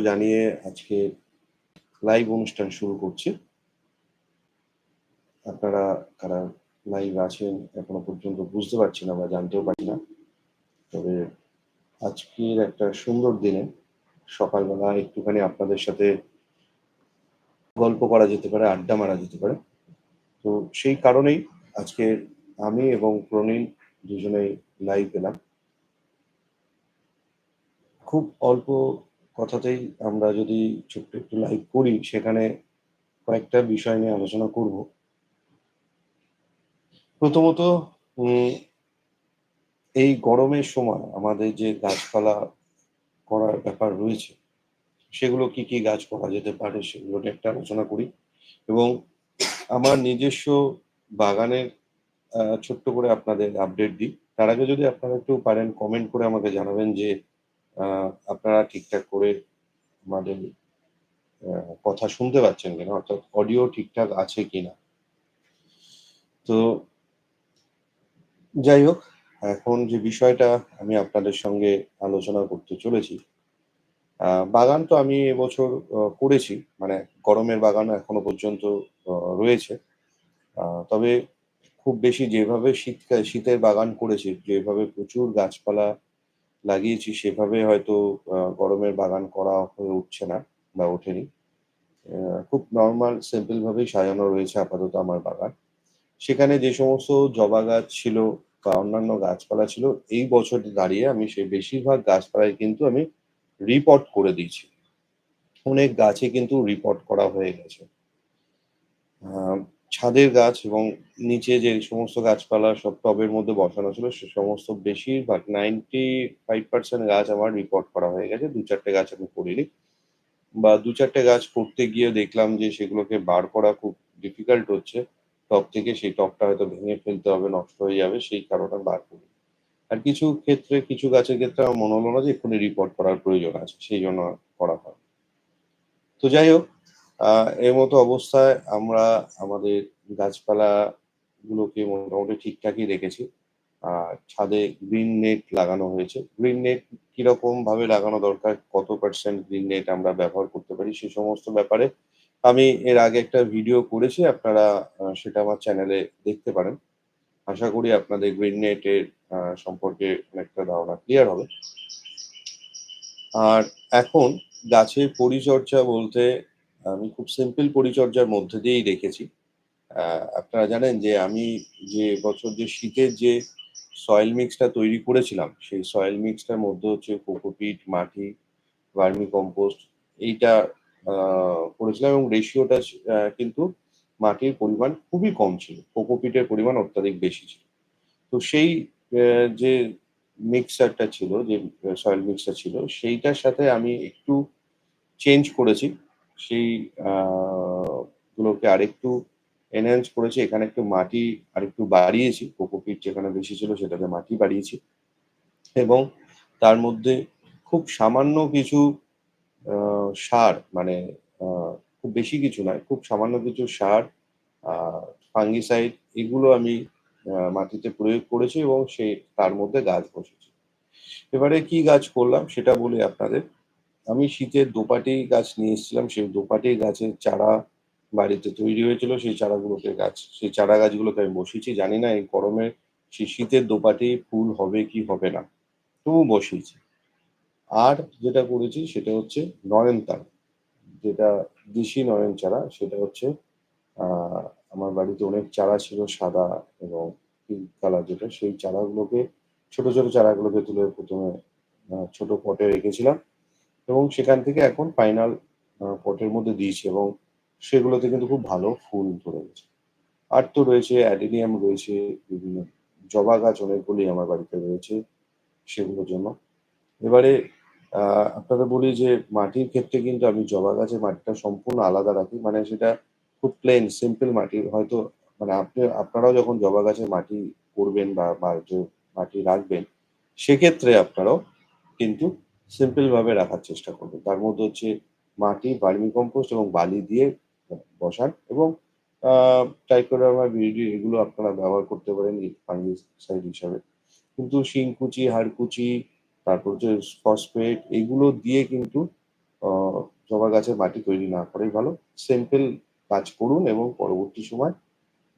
জানিয়ে আজকে লাইভ অনুষ্ঠান শুরু করছি। আপনারা, কারা লাইভ আছেন এখনও পর্যন্ত বুঝতে পারছি না বা জানতেও পারি না। তবে আজকের একটা সুন্দর দিনে সকালবেলা একটুখানি আপনাদের সাথে গল্প করা যেতে পারে, আড্ডা মারা যেতে পারে। তো সেই কারণেই আজকে আমি এবং প্রনীল দুজনেই লাইভ এলাম খুব অল্প কথাতেই আমরা যদি ছোট্ট একটু লাইভ করি, সেখানে কয়েকটা বিষয় নিয়ে আলোচনা করব। প্রথমত এই গরমের সময় আমাদের যে গাছপালা করার ব্যাপার রয়েছে, সেগুলো কি কি গাছ করা যেতে পারে সেগুলো নিয়ে একটা আলোচনা করি। এবং আমার নিজস্ব বাগানের ছোট্ট করে আপনাদের আপডেট দিই। তার আগে যদি আপনারা একটু পারেন কমেন্ট করে আমাকে জানাবেন যে আপনারা ঠিকঠাক করে আমাদের কথা শুনতে পাচ্ছেন কিনা, অর্থাৎ অডিও ঠিকঠাক আছে কিনা। তো যাই হোক, এখন যে বিষয়টা আমি আপনাদের সঙ্গে আলোচনা করতে চলেছি বাগান তো আমি এবছর করেছি মানে গরমের বাগান এখনও পর্যন্ত রয়েছে। তবে খুব বেশি যেভাবে শীতকাল, শীতের বাগান করেছি, যেভাবে প্রচুর গাছপালা লাগিয়েছি, সেভাবে হয়তো গরমের বাগান করা হয়ে উঠছে না বা ওঠেনি। খুব নর্মাল সিম্পল ভাবেই সাজানো রয়েছে আপাতত আমার বাগান। সেখানে যে সমস্ত জবা গাছ ছিল বা অন্যান্য গাছপালা ছিল, এই বছর দাঁড়িয়ে আমি সেই বেশিরভাগ গাছপালায় কিন্তু আমি রিপোর্ট করে দিয়েছি। অনেক গাছে কিন্তু রিপোর্ট করা হয়ে গেছে। ছাদের গাছ এবং নিচে যে সমস্ত গাছপালা সব টবের মধ্যে বসানো ছিল, সে সমস্ত বেশিরভাগ নাইনটি ফাইভ পার্সেন্ট গাছ আমার রিপোর্ট করা হয়ে গেছে। দু চারটে গাছ আমি করিনি। বা দু চারটে গাছ করতে গিয়ে দেখলাম যে সেগুলোকে বার করা খুব ডিফিকাল্ট হচ্ছে। টপ থেকে সেই টপটা হয়তো ভেঙে ফেলতে হবে, নষ্ট হয়ে যাবে, সেই কারণে বার করি আর কিছু ক্ষেত্রে, কিছু গাছের ক্ষেত্রে আমার মনে হলো না যে এক্ষুনি রিপোর্ট করার প্রয়োজন আছে, সেই জন্য করা হয় তো যাই হোক এর মতো অবস্থায় আমরা আমাদের গাছপালা গুলোকে মোটামুটি ঠিকঠাকই রেখেছি। আর ছাদে গ্রিন নেট লাগানো হয়েছে। গ্রিন নেট কীরকম ভাবে লাগানো দরকার, কত পার্সেন্ট গ্রিন নেট আমরা ব্যবহার করতে পারি সে সমস্ত ব্যাপারে আমি এর আগে একটা ভিডিও করেছি, আপনারা সেটা আমার চ্যানেলে দেখতে পারেন। আশা করি আপনাদের গ্রিন নেটের সম্পর্কে অনেকটা ধারণা ক্লিয়ার হবে। আর এখন গাছের পরিচর্যা বলতে আমি খুব সিম্পল পরিচর্যার মধ্যে দিয়েই রেখেছি আপনারা জানেন যে আমি যে বছর যে শীতের যে সয়েল মিক্সটা তৈরি করেছিলাম, সেই সয়েল মিক্সটার মধ্যে হচ্ছে কোকোপিট মাটি ভার্মি কম্পোস্ট এইটা করেছিলাম এবং রেশিওটা কিন্তু মাটির পরিমাণ খুবই কম ছিল। কোকোপিটের পরিমাণ অত্যাধিক বেশি ছিল। তো সেই যে মিক্সারটা ছিল, যে সয়েল মিক্সার ছিল, সেইটার সাথে আমি একটু চেঞ্জ করেছি। সেই গুলোকে আরেকটু এনহ্যান্স করেছি। এখানে একটু মাটি আরেকটু বাড়িয়েছি কোকোপিট যেখানে বেশি ছিল সেটাকে মাটি বাড়িয়েছি। এবং তার মধ্যে খুব সামান্য কিছু সার মানে খুব বেশি কিছু নয়, খুব সামান্য কিছু সার ফাঙ্গিসাইড এগুলো আমি মাটিতে প্রয়োগ করেছি এবং সে, তার মধ্যে গাছ বসেছি। এবারে কি গাছ করলাম সেটা বলি আপনাদের। আমি শীতের দোপাটি গাছ নিয়ে এসেছিলাম, সেই দোপাটি গাছের চারা বাড়িতে তৈরি হয়েছিল, সেই চারাগুলোকে গাছ, সেই চারা গাছগুলোকে আমি বসিয়েছি। জানি না এই গরমে সেই শীতের দোপাটি ফুল হবে কি হবে না তবু বসিয়েছি। আর যেটা করেছি সেটা হচ্ছে নয়নতারা যেটা দেশি নয়ন চারা, সেটা হচ্ছে আমার বাড়িতে অনেক চারা ছিল, সাদা এবং পিঙ্ক কালার যেটা, সেই চারাগুলোকে, ছোট ছোট চারাগুলোকে তুলে প্রথমে ছোট পটে রেখেছিলাম। এবং সেখান থেকে এখন ফাইনাল পটের মধ্যে দিয়েছি এবং সেগুলোতে কিন্তু খুব ভালো ফুল ধরে গেছে। আর তো রয়েছে অ্যাডেনিয়াম রয়েছে, বিভিন্ন জবা গাছ অনেকগুলি আমার বাড়িতে রয়েছে সেগুলোর জন্য। এবারে আপনাদের বলি যে মাটির ক্ষেত্রে কিন্তু আমি জবা গাছের মাটিটা সম্পূর্ণ আলাদা রাখি। মানে সেটা খুব প্লেন সিম্পল মাটি। হয়তো মানে আপনি, আপনারাও যখন জবা গাছের মাটি করবেন বা মাটি রাখবেন, সেক্ষেত্রে আপনারাও কিন্তু সিম্পল ভাবে রাখার চেষ্টা করবেন তার মধ্যে হচ্ছে মাটি ভার্মি কম্পোস্ট এবং বালি দিয়ে বসান এবং টাইকোডার্মা বিউডি এগুলো আপনারা ব্যবহার করতে পারেন ফাঙ্গিসাইড হিসাবে। কিন্তু শিংকুচি, হাড়কুচি, তারপর হচ্ছে ফসফেট এগুলো দিয়ে কিন্তু জবা গাছের মাটি তৈরি না করাই ভালো। সিম্পল কাজ করুন এবং পরবর্তী সময়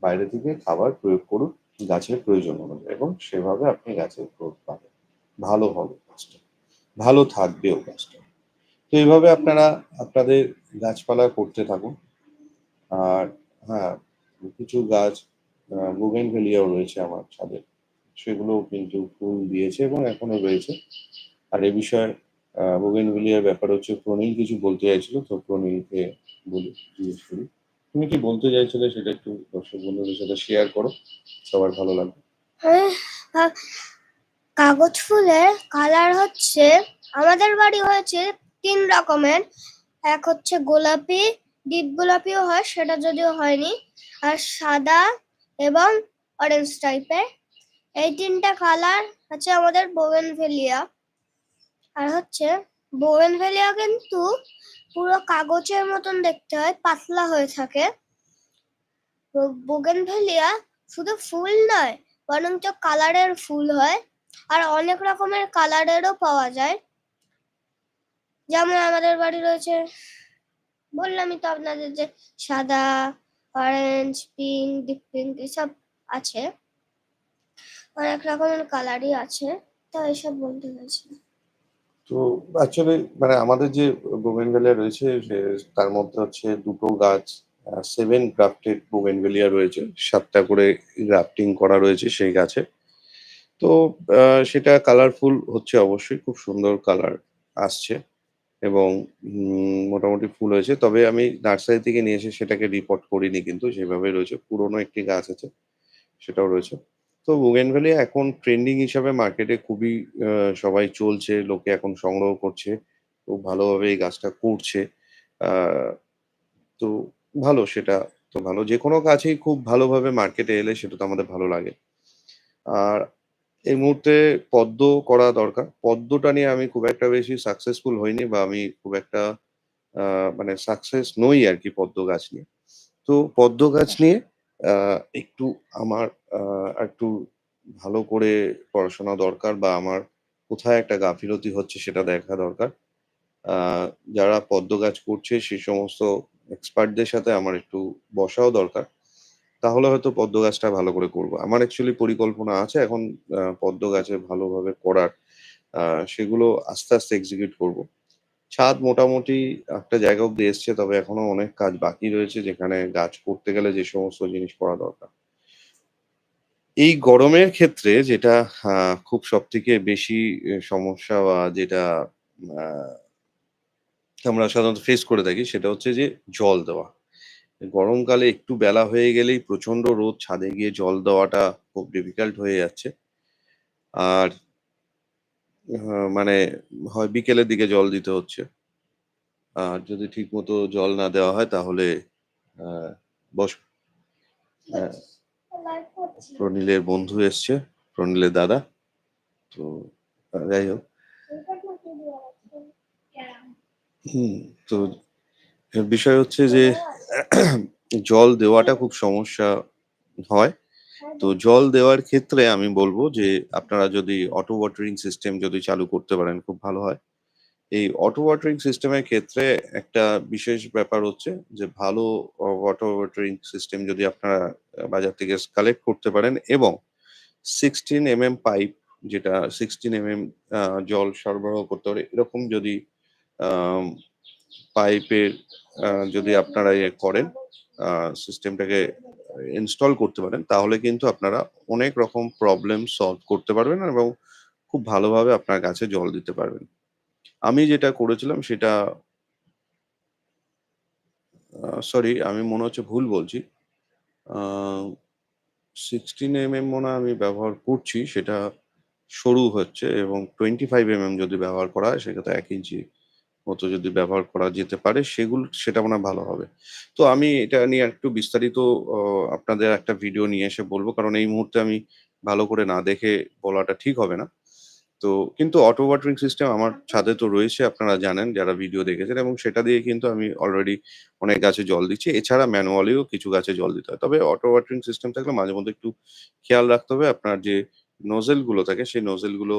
বাইরে থেকে খাবার প্রয়োগ করুন গাছের প্রয়োজন অনুযায়ী এবং সেভাবে আপনি গাছের গ্রোথ পাবেন। ভালো হবে। ভালো থাকবেও গাছটা তো এইভাবে আপনারা আপনাদের গাছপালা করতে থাকুন। আর হ্যাঁ কিছু গাছ বুগেন ভেলিয়াও রয়েছে আমার ছাদে। সেগুলোও কিন্তু ফুল দিয়েছে এবং এখনও রয়েছে। আর এ বিষয়ে বুগেন ভেলিয়ার ব্যাপার হচ্ছে প্রণীল কিছু বলতে চাইছিল, তো প্রণীলকে বলি, জিজ্ঞেস করি। তুমি কি বলতে চাইছিলে সেটা একটু দর্শক বন্ধুদের সাথে শেয়ার করো, সবার ভালো লাগবে। কাগজ ফুলের কালার হচ্ছে, আমাদের বাড়ি হয়েছে তিন রকমের। এক হচ্ছে গোলাপি, ডিপ গোলাপিও হয়, সেটা যদিও হয়নি। আর সাদা এবং অরেঞ্জ টাইপের এই তিনটা কালার হচ্ছে আমাদের বোগেনভেলিয়া আর হচ্ছে বোগেনভেলিয়া কিন্তু পুরো কাগজের মতন দেখতে হয়, পাতলা হয়ে থাকে। বোগেন ভেলিয়া শুধু ফুল নয়, বরঞ্চ কালারের ফুল হয়। আর অনেক রকমের কালারেরও পাওয়া যায়। যেমন আমাদের বাড়ি রয়েছে, বললামই তো আপনাদের যে সাদা অরেঞ্জ পিঙ্ক ডিপ পিঙ্ক এসব আছে। অনেক রকমের কালারই আছে, তো এসব বলতে চাইছি। তো অ্যাকচুয়ালি মানে আমাদের যে বোগেনভেলিয়া রয়েছে তার মধ্যে হচ্ছে দুটো গাছ সেভেন গ্রাফটেড বোগেনভেলিয়া রয়েছে। সাতটা করে গ্রাফটিং করা রয়েছে সেই গাছে। তো সেটা কালারফুল হচ্ছে অবশ্যই, খুব সুন্দর কালার আসছে এবং মোটামুটি ফুল হয়েছে। তবে আমি নার্সারি থেকে নিয়ে এসে সেটাকে রিপোর্ট করিনি কিন্তু সেভাবে রয়েছে। পুরনো একটি গাছ আছে, সেটাও রয়েছে। তো বুগেনভেলিয়া এখন ট্রেন্ডিং হিসাবে মার্কেটে খুবই সবাই চলছে, লোকে এখন সংগ্রহ করছে, খুব ভালোভাবে এই গাছটা করছে তো ভালো সেটা, তো ভালো। যে কোনো গাছেই খুব ভালোভাবে মার্কেটে এলে সেটা তো আমাদের ভালো লাগে। আর এই মুহূর্তে পদ্ম করা দরকার। পদ্মটা নিয়ে আমি খুব একটা বেশি সাকসেসফুল হইনি বা আমি খুব একটা মানে সাকসেস নই আর কি পদ্ম গাছ নিয়ে। তো পদ্ম গাছ নিয়ে একটু আমার একটু ভালো করে পড়াশোনা দরকার বা আমার কোথায় একটা গাফিলতি হচ্ছে সেটা দেখা দরকার। যারা পদ্ম গাছ করছে সেই সমস্ত এক্সপার্টদের সাথে আমার একটু বসাও দরকার। তাহলে হয়তো পদ্ম গাছটা ভালো করে করব। আমার অ্যাকচুয়ালি পরিকল্পনা আছে, এখন পদ্ম গাছে ভালোভাবে করার সেগুলো আস্তে আস্তে এক্সিকিউট করব। ছাদ মোটামুটি একটা জায়গা অব্দি এসছে, তবে এখনও অনেক কাজ বাকি রয়েছে, যেখানে গাছ করতে গেলে যে সমস্ত জিনিস করা দরকার। এই গরমের ক্ষেত্রে যেটা খুব সব থেকে বেশি সমস্যা বা যেটা আমরা সাধারণত ফেস করে থাকি, সেটা হচ্ছে যে জল দেওয়া। গরমকালে একটু বেলা হয়ে গেলেই প্রচণ্ড রোদ ছাদে গিয়ে জল দেওয়াটা খুব ডিফিকাল্ট হয়ে যাচ্ছে। আর মানে হয় বিকেলের দিকে জল দিতে হচ্ছে। আর যদি ঠিক মতো জল না দেওয়া হয় তাহলে আহ, বস আহ, প্রনীলের বন্ধু এসছে প্রনীলের দাদা। তো যাই হোক। হুম তো বিষয় হচ্ছে যে, জল দেওয়াটা খুব সমস্যা হয়। তো জল দেওয়ার ক্ষেত্রে আমি বলব যে, আপনারা যদি অটো ওয়াটারিং সিস্টেম যদি চালু করতে পারেন, খুব ভালো হয়। এই অটো ওয়াটারিং সিস্টেমের ক্ষেত্রে একটা বিশেষ ব্যাপার হচ্ছে যে, ভালো অটো ওয়াটারিং সিস্টেম যদি আপনারা বাজার থেকে কালেক্ট করতে পারেন এবং সিক্সটিন এম এম পাইপ যেটা সিক্সটিন এম এম জল সরবরাহ করতে পারে, এরকম যদি পাইপের যদি আপনারা ইয়ে করেন সিস্টেমটাকে ইনস্টল করতে পারেন, তাহলে কিন্তু আপনারা অনেক রকম প্রবলেম সলভ করতে পারবেন এবং খুব ভালোভাবে আপনার গাছে জল দিতে পারবেন। আমি যেটা করেছিলাম সেটা সরি আমি মনে হচ্ছে ভুল বলছি। সিক্সটিন এম এম মনে আমি ব্যবহার করছি, সেটা সরু হচ্ছে এবং টোয়েন্টি ফাইভ এম এম যদি ব্যবহার করা হয় সেক্ষেত্রে এক ইঞ্চি মতো যদি ব্যবহার করা যেতে পারে, সেগুলো, সেটা মনে ভালো হবে। তো আমি এটা নিয়ে একটু বিস্তারিত আপনাদের একটা ভিডিও নিয়ে এসে বলব, কারণ এই মুহূর্তে আমি ভালো করে না দেখে বলাটা ঠিক হবে না। তো, কিন্তু অটো ওয়াটারিং সিস্টেম আমার ছাদে তো রয়েছে, আপনারা জানেন, যারা ভিডিও দেখেছেন, এবং সেটা দিয়ে কিন্তু আমি অলরেডি অনেক গাছে জল দিচ্ছি। এছাড়া ম্যানুয়ালিও কিছু গাছে জল দিতে হয়। তবে অটো ওয়াটারিং সিস্টেম থাকলে মাঝে মধ্যে একটু খেয়াল রাখতে হবে, আপনার যে নোজেলগুলো থাকে, সেই নোজেলগুলো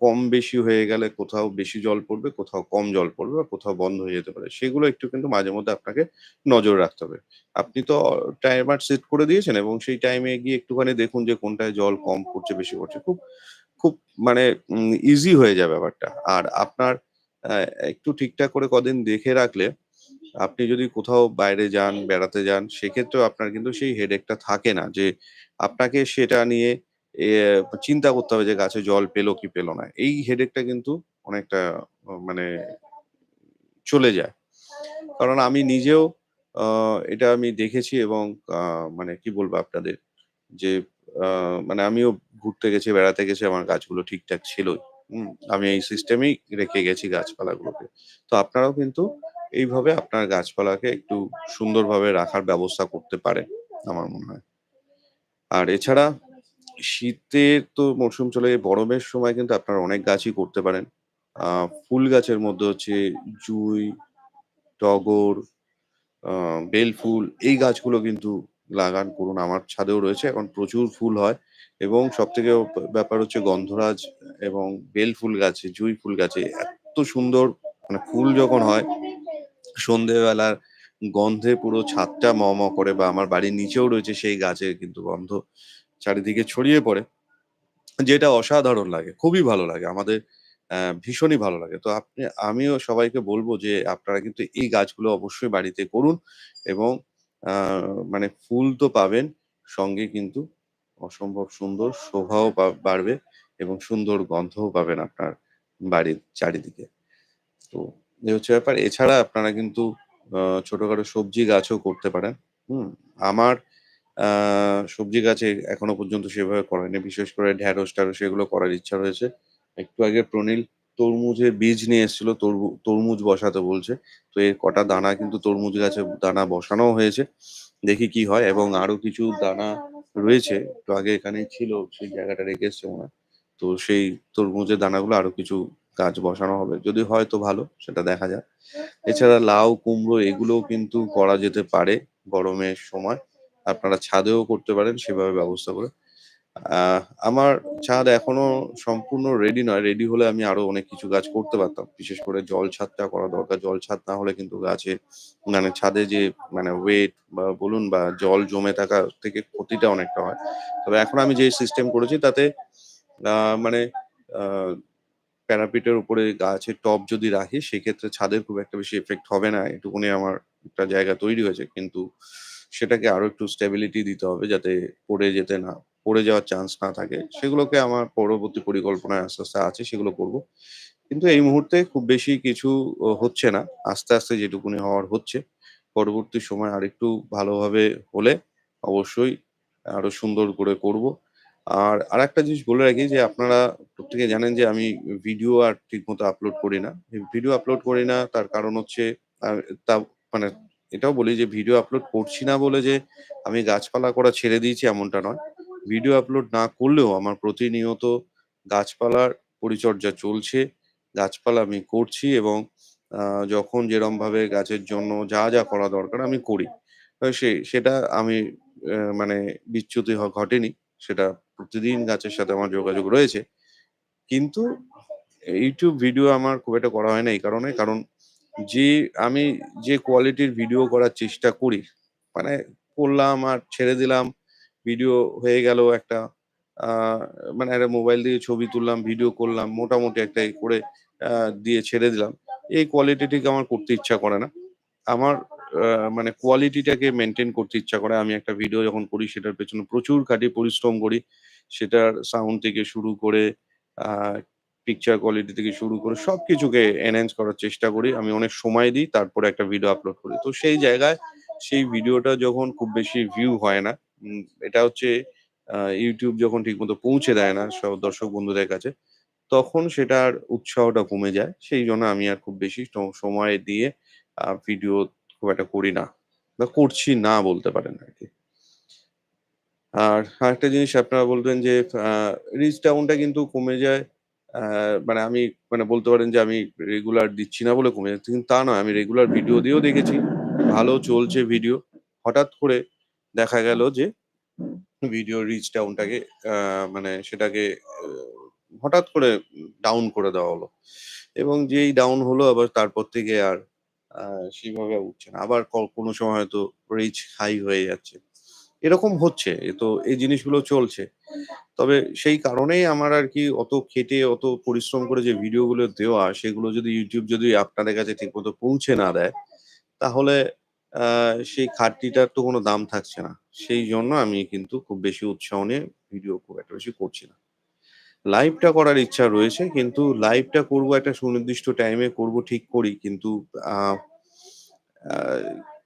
কম বেশি হয়ে গেলে কোথাও বেশি জল পড়বে, কোথাও কম জল পড়বে বা কোথাও বন্ধ হয়ে যেতে পারে। সেগুলো একটু কিন্তু মাঝে মধ্যে আপনাকে নজর রাখতে হবে। আপনি তো টাইমার সেট করে দিয়েছেন এবং সেই টাইমে গিয়ে একটুখানি দেখুন যে কোনটায় জল কম পড়ছে, বেশি পড়ছে। খুব খুব মানে ইজি হয়ে যায় ব্যাপারটা। আর আপনার একটু ঠিকঠাক করে কদিন দেখে রাখলে আপনি যদি কোথাও বাইরে যান, বেড়াতে যান, সেক্ষেত্রেও আপনার কিন্তু সেই হেডেকটা থাকে না যে আপনাকে সেটা নিয়ে চিন্তা করতে হবে যে গাছে জল পেল কি পেল না। এই হেডেকটা কিন্তু অনেকটা মানে চলে যায়। কারণ আমি নিজেও এটা আমি দেখেছি এবং মানে কি বলব আপনাদের যে মানে আমিও ঘুরতে গেছি, বেড়াতে গেছি, আমার গাছগুলো ঠিকঠাক ছিলই। আমি এই সিস্টেমেই রেখে গেছি গাছপালাগুলোকে। তো আপনারাও কিন্তু এইভাবে আপনার গাছপালাকে একটু সুন্দরভাবে রাখার ব্যবস্থা করতে পারেন, আমার মনে হয়। আর এছাড়া শীতের তো মরশুম চলে গরমের সময় কিন্তু আপনারা অনেক গাছই করতে পারেন। ফুল গাছের মধ্যে হচ্ছে জুঁই, টগর, বেল ফুল এই গাছগুলো কিন্তু লাগান করুন। আমার ছাদেও রয়েছে। এখন প্রচুর ফুল হয় এবং সব থেকে ব্যাপার হচ্ছে গন্ধরাজ এবং বেল ফুল গাছে, জুঁই ফুল গাছে এত্ত সুন্দর মানে ফুল যখন হয় সন্ধেবেলার গন্ধে পুরো ছাদটা ম করে বা আমার বাড়ির নিচেও রয়েছে সেই গাছের কিন্তু গন্ধ চারিদিকে ছড়িয়ে পড়ে। যেটা অসাধারণ লাগে। খুবই ভালো লাগে। আমাদের ভীষণই ভালো লাগে। তো আপনি আমিও সবাইকে বলব যে আপনারা কিন্তু এই গাছগুলো অবশ্যই বাড়িতে করুন এবং মানে ফুল তো পাবেন, সঙ্গে কিন্তু অসম্ভব সুন্দর শোভাও বাড়বে এবং সুন্দর গন্ধও পাবেন আপনার বাড়ির চারিদিকে। তো এই হচ্ছে ব্যাপার। এছাড়া আপনারা কিন্তু ছোটখাটো সবজি গাছও করতে পারেন। হুম? আমার সবজি গাছে এখনও পর্যন্ত সেভাবে করা হয়নি। বিশেষ করে ঢেঁড়স-টেঁড়স এগুলো করার ইচ্ছা রয়েছে। একটু আগে প্রনিল তরমুজের বীজ নিয়ে এসেছিল, তরমু তরমুজ বসাতে বলছে। তো এর কটা দানা কিন্তু তরমুজ গাছে দানা বসানো হয়েছে। দেখি কি হয় এবং আরও কিছু দানা রয়েছে। একটু আগে এখানে ছিল, সেই জায়গাটা রেখে এসছে মনে তো সেই তরমুজের দানাগুলো আরও কিছু গাছ বসানো হবে। যদি হয় তো ভালো, সেটা দেখা যাক। এছাড়া লাউ, কুমড়ো এগুলোও কিন্তু করা যেতে পারে গরমের সময়। আপনারা ছাদেও করতে পারেন, সেভাবে ব্যবস্থা করে। আমার ছাদ এখনও সম্পূর্ণ রেডি নয়। রেডি হলে আমি আরও অনেক কিছু গাছ করতে পারতাম। বিশেষ করে জল ছাদটা করা দরকার। জল ছাদ না হলে কিন্তু গাছে মানে ছাদে যে মানে ওয়েট বা বলুন বা জল জমে থাকা থেকে ক্ষতিটা অনেকটা হয়। তবে এখন আমি যে সিস্টেম করেছি, তাতে মানে প্যারাপিটের উপরে গাছের টব যদি রাখি, সেক্ষেত্রে ছাদের খুব একটা বেশি এফেক্ট হবে না। এটুকুনি আমার একটা জায়গা তৈরি হয়েছে। কিন্তু সেটাকে আরও একটু স্টেবিলিটি দিতে হবে যাতে পড়ে যেতে না পড়ে যাওয়ার চান্স না থাকে। সেগুলোকে আমার পরবর্তী পরিকল্পনায় আস্তে, আস্তে আছে সেগুলো করব। কিন্তু এই মুহূর্তে খুব বেশি কিছু হচ্ছে না। আস্তে, আস্তে যেটুকুনি হওয়ার হচ্ছে। পরবর্তী সময় আরেকটু ভালোভাবে হলে অবশ্যই আরও সুন্দর করে করব। আর আর একটা জিনিস বলে রাখি যে আপনারা প্রত্যেকে জানেন যে আমি ভিডিও আর ঠিকমতো আপলোড করি না। ভিডিও আপলোড করি না তার কারণ হচ্ছে তা মানে এটাও বলি যে ভিডিও আপলোড করছি না বলে যে আমি গাছপালা করা ছেড়ে দিয়েছি এমনটা নয়। ভিডিও আপলোড না করলেও আমার প্রতিনিয়ত গাছপালার পরিচর্যা চলছে। গাছপালা আমি করছি এবং যখন যেরমভাবে গাছের জন্য যা, যা করা দরকার আমি করি। সে সেটা আমি মানে বিচ্যুতি ঘটেনি। সেটা প্রতিদিন গাছের সাথে আমার যোগাযোগ রয়েছে। কিন্তু YouTube ভিডিও আমার খুব একটা করা হয় না এই কারণে কারণ যে আমি যে কোয়ালিটির ভিডিও করার চেষ্টা করি, মানে করলাম আর ছেড়ে দিলাম। ভিডিও হয়ে গেল একটা মানে একটা মোবাইল দিয়ে ছবি তুললাম, ভিডিও করলাম। মোটামুটি একটা করে দিয়ে ছেড়ে দিলাম। এই কোয়ালিটিটিকে আমার করতে ইচ্ছা করে না। আমার মানে কোয়ালিটিটাকে মেইনটেইন করতে ইচ্ছা করে। আমি একটা ভিডিও যখন করি সেটার পেছনে প্রচুর খাটি পরিশ্রম করি। সেটার সাউন্ড থেকে শুরু করে পিকচার কোয়ালিটি থেকে শুরু করে সবকিছুকে এনহ্যান্স করার চেষ্টা করি। আমি অনেক সময় দিই তারপরে একটা ভিডিও আপলোড করি। তো সেই জায়গায় সেই ভিডিওটা যখন খুব বেশি ভিউ হয় না, এটা হচ্ছে YouTube যখন ঠিকমতো পৌঁছে দেয় না সব দর্শক বন্ধুদের কাছে, তখন সেটার উৎসাহটা কমে যায়। সেই জন্য আমি আর খুব বেশি সময় দিয়ে ভিডিও খুব একটা করি না। বা করছি না বলতে পারেন আর কি আর আরেকটা জিনিস আপনারা বলবেন যে রিচ ডাউনটা কিন্তু কমে যায়। মানে আমি মানে বলতে পারেন যে আমি রেগুলার দিচ্ছি না বলে কমে যাচ্ছে। কিন্তু তা নয়। আমি রেগুলার ভিডিও দিয়েও দেখেছি। ভালো চলছে ভিডিও। হঠাৎ করে দেখা গেল যে ভিডিও রিচ ডাউনটাকে মানে সেটাকে হঠাৎ করে ডাউন করে দেওয়া হলো এবং যেই ডাউন হলো আবার তারপর থেকে আর সেইভাবে উঠছে না আবার কোনো সময় হয়তো রিচ হাই হয়ে যাচ্ছে এরকম হচ্ছে তো এই জিনিসগুলো চলছে। তবে সেই কারণেই আমার আর কি অত খেটে, অত পরিশ্রম করে যে ভিডিওগুলো দেওয়া, সেগুলো যদি ইউটিউব যদি আপনাদের কাছে ঠিকমতো পৌঁছে না দেয়, তাহলে সেই খাটটিটার তো কোনো দাম থাকছে না। সেই জন্য আমি কিন্তু খুব বেশি উৎসাহ নিয়ে ভিডিও খুব একটা বেশি করছি না। লাইভটা করার ইচ্ছা রয়েছে, কিন্তু লাইভটা করব একটা সুনির্দিষ্ট টাইমে করব, ঠিক করি, কিন্তু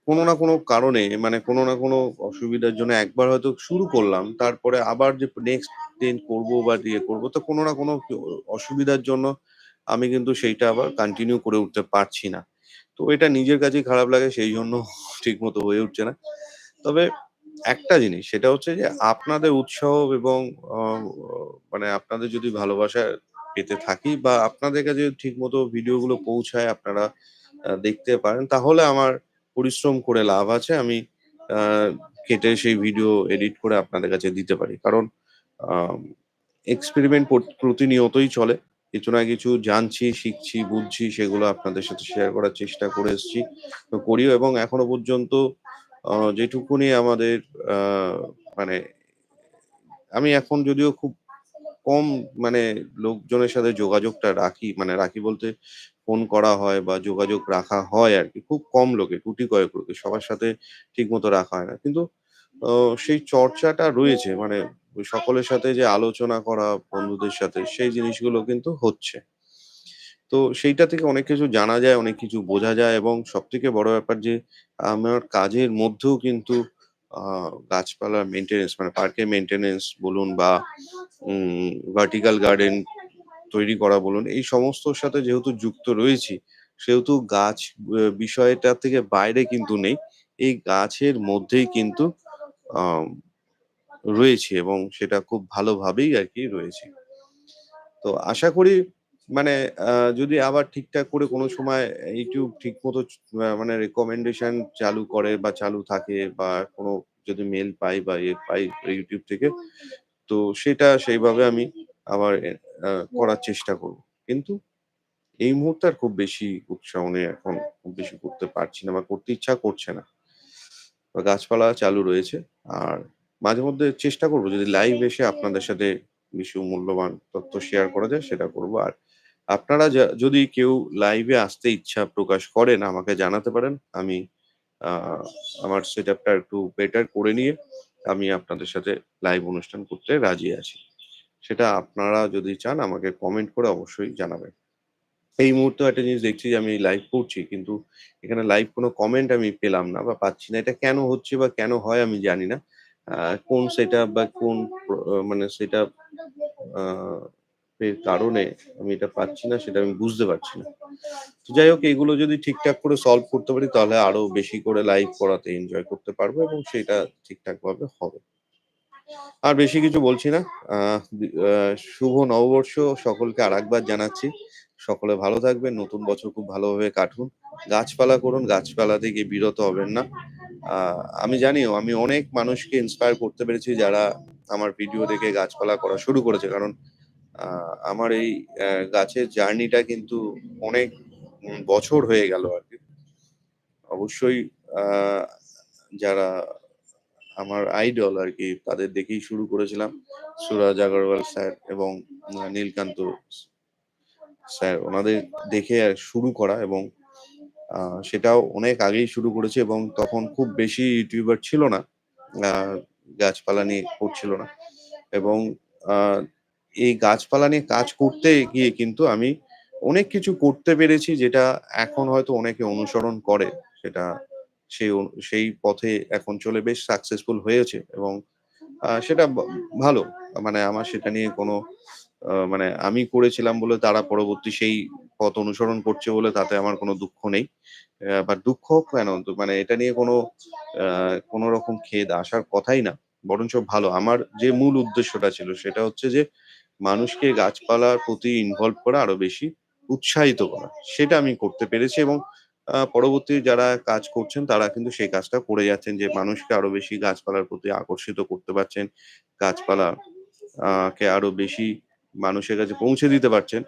কোনো না কোনো কারণে মানে কোনো না কোনো অসুবিধার জন্য একবার হয়তো শুরু করলাম, তারপরে আবার যে নেক্সট দিন করব বা দিয়ে করব, তো কোনো না কোনো অসুবিধার জন্য আমি কিন্তু সেইটা আবার কন্টিনিউ করে উঠতে পারছি না। তো এটা নিজের কাছেই খারাপ লাগে, সেই জন্য ঠিক মতো হয়ে উঠছে না। তবে একটা জিনিস, সেটা হচ্ছে যে আপনাদের উৎসাহ এবং মানে আপনাদের যদি ভালোবাসা পেতে থাকি বা আপনাদের কাছে ঠিক মতো ভিডিওগুলো পৌঁছায় আপনারা দেখতে পারেন, তাহলে আমার পরিশ্রম করে লাভ আছে, আমি কেটে সেই ভিডিও এডিট করে আপনাদের কাছে দিতে পারি। কারণ এক্সপেরিমেন্ট প্রতিনিয়তই চলে। কিছু না কিছু জানছি, শিখছি, বুঝছি, সেগুলো আপনাদের সাথে শেয়ার করার চেষ্টা করে এসেছি। করিও এবং এখনও পর্যন্ত যেটুকুনি আমাদের মানে আমি এখন যদিও খুব কম মানে লোকজনের সাথে যোগাযোগটা রাখি মানে রাখি বলতে ফোন করা হয় বা যোগাযোগ রাখা হয় আর কি। খুব কম লোকে টুটি কয়েক লোকে সবার সাথে ঠিক মতো রাখা হয় না। কিন্তু সেই চর্চাটা রয়েছে মানে সকলের সাথে যে আলোচনা করা, বন্ধুদের সাথে, সেই জিনিসগুলো কিন্তু হচ্ছে। তো সেইটা থেকে অনেক কিছু জানা যায়, অনেক কিছু বোঝা যায় এবং সব থেকে বড় ব্যাপার যে, আমার কাজের মধ্যেও কিন্তু গাছপালার মেনটেনেন্স মানে পার্কের মেনটেনেন্স বলুন বা ভার্টিক্যাল গার্ডেন তৈরি করা বলুন। এই সমস্তর সাথে যেহেতু যুক্ত রয়েছি, সেহেতু গাছ বিষয়টা থেকে বাইরে কিন্তু নেই। এই গাছের মধ্যেই কিন্তু রয়েছে এবং সেটা খুব ভালোভাবেই আর কি রয়েছে। তো আশা করি মানে যদি আবার ঠিকঠাক করে কোনো সময় ইউটিউব ঠিক মতো মানে রেকমেন্ডেশন চালু করে বা চালু থাকে বা কোনো যদি মেল পাই বা ইয়ে পাই ইউটিউব থেকে তো সেটা সেইভাবে আমি আবার করার চেষ্টা করব। কিন্তু এই মুহূর্তে আর খুব বেশি উৎসাহ নেই এখন, খুব বেশি করতে পারছি না বা করতে ইচ্ছা করছে না। গাছপালা চালু রয়েছে আর মাঝে মধ্যে চেষ্টা করব যদি লাইভ এসে আপনাদের সাথে কিছু মূল্যবান তথ্য শেয়ার করা যায় সেটা করব। আর আপনারা যদি কেউ লাইভে আসতে ইচ্ছা প্রকাশ করেন আমাকে জানাতে পারেন। আমি আমার সেট আপটা একটু বেটার করে নিয়ে আমি আপনাদের সাথে লাইভ অনুষ্ঠান করতে রাজি আছি। সেটা আপনারা যদি চান, আমাকে কমেন্ট করে অবশ্যই জানাবেন। এই মুহূর্তে একটা জিনিস দেখছি যে আমি লাইভ করছি, কিন্তু এখানে লাইভ কোনো কমেন্ট আমি পেলাম না বা পাচ্ছি না। এটা কেন হচ্ছে বা কেন হয় আমি জানি না। কোন সেটা বা কোন মানে সেটা কারণে আমি এটা পাচ্ছি না, সেটা আমি বুঝতে পারছি না। তো যাই হোক, এগুলো যদি ঠিকঠাক করে সলভ করতে পারি, তাহলে আরও বেশি করে লাইভ করাতে এনজয় করতে পারব এবং সেটা ঠিকঠাক ভাবে হবে। আর বেশি কিছু বলছি না। শুভ নববর্ষ সকলকে আরেকবার জানাচ্ছি। সকলে ভালো থাকবেন, নতুন বছর খুব ভালোভাবে কাটুন। গাছপালা করুন, গাছপালা থেকে বিরত হবেন না। আমি জানিও, আমি অনেক মানুষকে ইন্সপায়ার করতে পেরেছি যারা আমার ভিডিও দেখে গাছপালা করা শুরু করেছে। কারণ আমার এই গাছের জার্নিটা কিন্তু অনেক বছর হয়ে গেল আর কি। অবশ্যই যারা আমার আইডল আর কি, তাদের দেখেই শুরু করেছিলাম। সুরাজ আগরওয়াল স্যার এবং নীলকান্ত স্যার, ওনাদের দেখে শুরু করা এবং সেটাও অনেক আগেই শুরু করেছে এবং তখন খুব বেশি ইউটিউবার ছিল না। গাছপালা নিয়ে করছিল না। এবং এই গাছপালা নিয়ে কাজ করতে গিয়ে কিন্তু আমি অনেক কিছু করতে পেরেছি যেটা এখন হয়তো অনেকে অনুসরণ করে। সেটা সেই সেই পথে এখন চলে বেশ সাকসেসফুল হয়েছে এবং সেটা ভালো। মানে আমার সেটা নিয়ে কোনো মানে আমি করেছিলাম বলে তারা পরবর্তী সেই পথ অনুসরণ করছে বলে তাতে আমার কোনো দুঃখ নেই। বা দুঃখ কেন মানে এটা নিয়ে কোনো কোনো রকম খেদ আসার কথাই না। বরঞ্চ ভালো। আমার যে মূল উদ্দেশ্যটা ছিল সেটা হচ্ছে যে মানুষকে গাছপালার প্রতি ইনভলভ করা আরও বেশি উৎসাহিত করা। সেটা আমি করতে পেরেছি এবং পরবর্তী যারা কাজ করছেন তারা কিন্তু সেই কাজটা করে যাচ্ছেন যে মানুষকে আরও বেশি গাছপালার প্রতি আকর্ষিত করতে পারছেন, গাছপালা কে আরও বেশি মানুষের কাছে পৌঁছে দিতে পারছেন।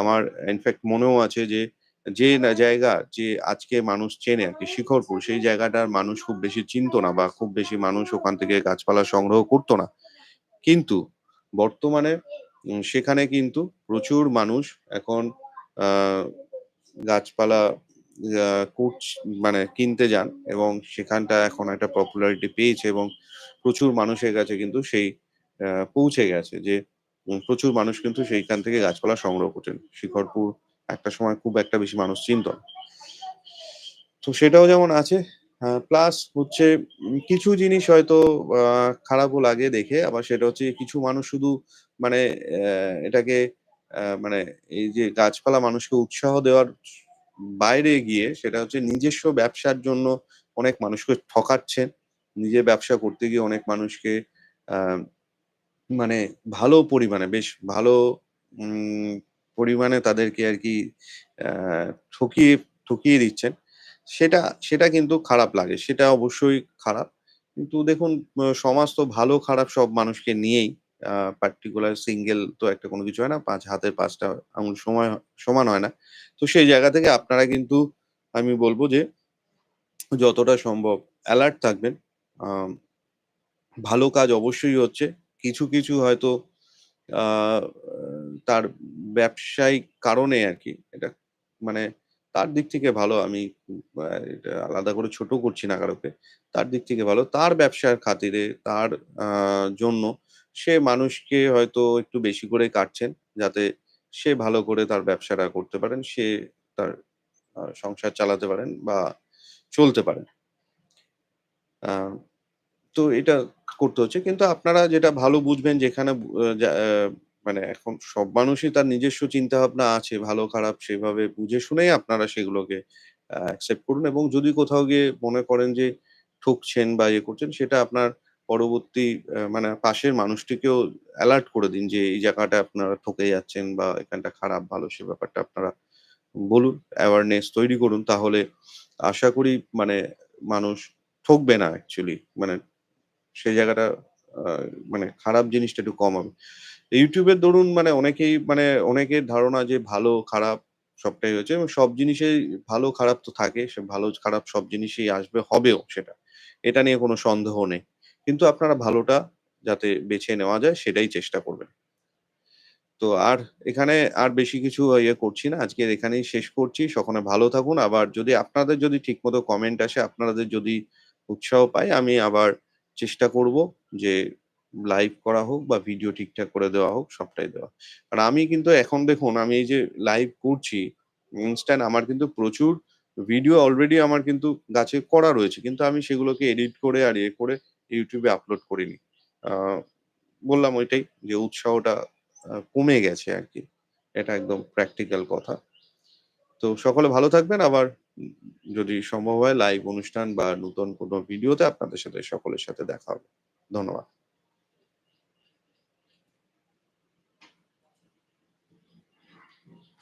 আমার ইনফ্যাক্ট মনেও আছে যে যে জায়গা যে আজকে মানুষ চেনে আর কি, শিখরপুর, সেই জায়গাটার মানুষ খুব বেশি চিনতো না বা খুব বেশি মানুষ ওখান থেকে গাছপালা সংগ্রহ করতো না। কিন্তু বর্তমানে সেখানে কিন্তু প্রচুর মানুষ এখন গাছপালা কুচ- মানে কিনতে যান এবং সেখানটা এখন একটা পপুলারিটি পেয়েছে এবং প্রচুর মানুষের কাছে কিন্তু সেই পৌঁছে গেছে যে প্রচুর মানুষ কিন্তু সেইখান থেকে গাছপালা সংগ্রহ করছেন। শিখরপুর একটা সময় খুব একটা বেশি মানুষ চিনত তো সেটাও যেমন আছে প্লাস হচ্ছে কিছু জিনিস হয়তো খারাপও লাগে দেখে। আবার সেটা হচ্ছে কিছু মানুষ শুধু মানে এটাকে মানে এই যে গাছপালা মানুষকে উৎসাহ দেওয়ার বাইরে গিয়ে সেটা হচ্ছে নিজস্ব ব্যবসার জন্য অনেক মানুষকে ঠকাচ্ছেন। নিজে ব্যবসা করতে গিয়ে অনেক মানুষকে মানে ভালো পরিমাণে, বেশ ভালো পরিমাণে তাদেরকে আর কি ঠকিয়ে ঠকিয়ে দিচ্ছেন। সেটা সেটা কিন্তু খারাপ লাগে। সেটা অবশ্যই খারাপ। কিন্তু দেখুন সমাজ তো ভালো খারাপ সব মানুষকে নিয়েই পার্টিকুলার সিঙ্গেল তো একটা কোনো কিছু হয় না, পাঁচ হাতের পাঁচটা আঙুল সময়, সমান হয় না। তো সেই জায়গা থেকে আপনারা কিন্তু, আমি বলব যে, যতটা সম্ভব অ্যালার্ট থাকবেন। ভালো কাজ অবশ্যই হচ্ছে। কিছু কিছু হয়তো তার ব্যবসায়িক কারণে আর কি, এটা মানে তার দিক থেকে ভালো, আমি আলাদা করে ছোট করছি না কারোকে, তার দিক থেকে ভালো। তার ব্যবসার খাতিরে, তার জন্য সে মানুষকে হয়তো একটু বেশি করে কাটছেন যাতে সে ভালো করে তার ব্যবসাটা করতে পারেন, সে তার সংসার চালাতে পারেন বা চলতে পারেন। তো এটা করতে হচ্ছে। কিন্তু আপনারা যেটা ভালো বুঝবেন যেখানে মানে এখন সব মানুষই তার নিজস্ব চিন্তা ভাবনা আছে, ভালো, খারাপ সেভাবে বুঝে শুনেই আপনারা সেগুলোকে অ্যাকসেপ্ট করুন এবং যদি কোথাও গিয়ে মনে করেন যে ঠকছেন বা ইয়ে করছেন, সেটা আপনার পরবর্তী মানে পাশের মানুষটিকেও অ্যালার্ট করে দিন যে এই জায়গাটা আপনারা ঠকে যাচ্ছেন বা এখানটা খারাপ, ভালো সে ব্যাপারটা আপনারা বলুন অ্যাওয়ারনেস তৈরি করুন, তাহলে আশা করি মানে মানুষ ঠকবে না অ্যাকচুয়ালি মানে সেই জায়গাটা মানে খারাপ জিনিসটা একটু কম হবে। ইউটিউবের দরুন মানে অনেকেই মানে অনেকের ধারণা যে ভালো, খারাপ সবটাই হচ্ছে এবং সব জিনিসেই ভালো, খারাপ তো থাকে। সে ভালো, খারাপ সব জিনিসই আসবে, হবেও সেটা। এটা নিয়ে কোনো সন্দেহ নেই। কিন্তু আপনারা ভালোটা যাতে বেছে নেওয়া যায় সেটাই চেষ্টা করবেন। তো আর এখানে আর বেশি কিছু ইয়ে করছি না। আজকে এখানেই শেষ করছি। সকলে ভালো থাকুন। আবার যদি আপনাদের যদি ঠিকমতো কমেন্ট আসে, আপনাদের যদি উৎসাহ পাই আমি আবার চেষ্টা করব যে লাইভ করা হোক বা ভিডিও ঠিকঠাক করে দেওয়া হোক, সবটাই দেওয়া। আর আমি কিন্তু এখন দেখুন, আমি এই যে লাইভ করছি ইনস্ট্যান্ট আমার কিন্তু প্রচুর ভিডিও অলরেডি আমার কিন্তু গাছে করা রয়েছে। কিন্তু আমি সেগুলোকে এডিট করে আর ইয়ে করে ইউটিউবে আপলোড করিনি। বললাম ওইটাই যে উৎসাহটা কমে গেছে আর কি। এটা একদম প্র্যাকটিক্যাল কথা। তো সকলে ভালো থাকবেন। আবার যদি সম্ভব হয় লাইভ অনুষ্ঠান বা নতুন কোনো ভিডিওতে আপনাদের সাথে, সকলের সাথে দেখা হবে। ধন্যবাদ।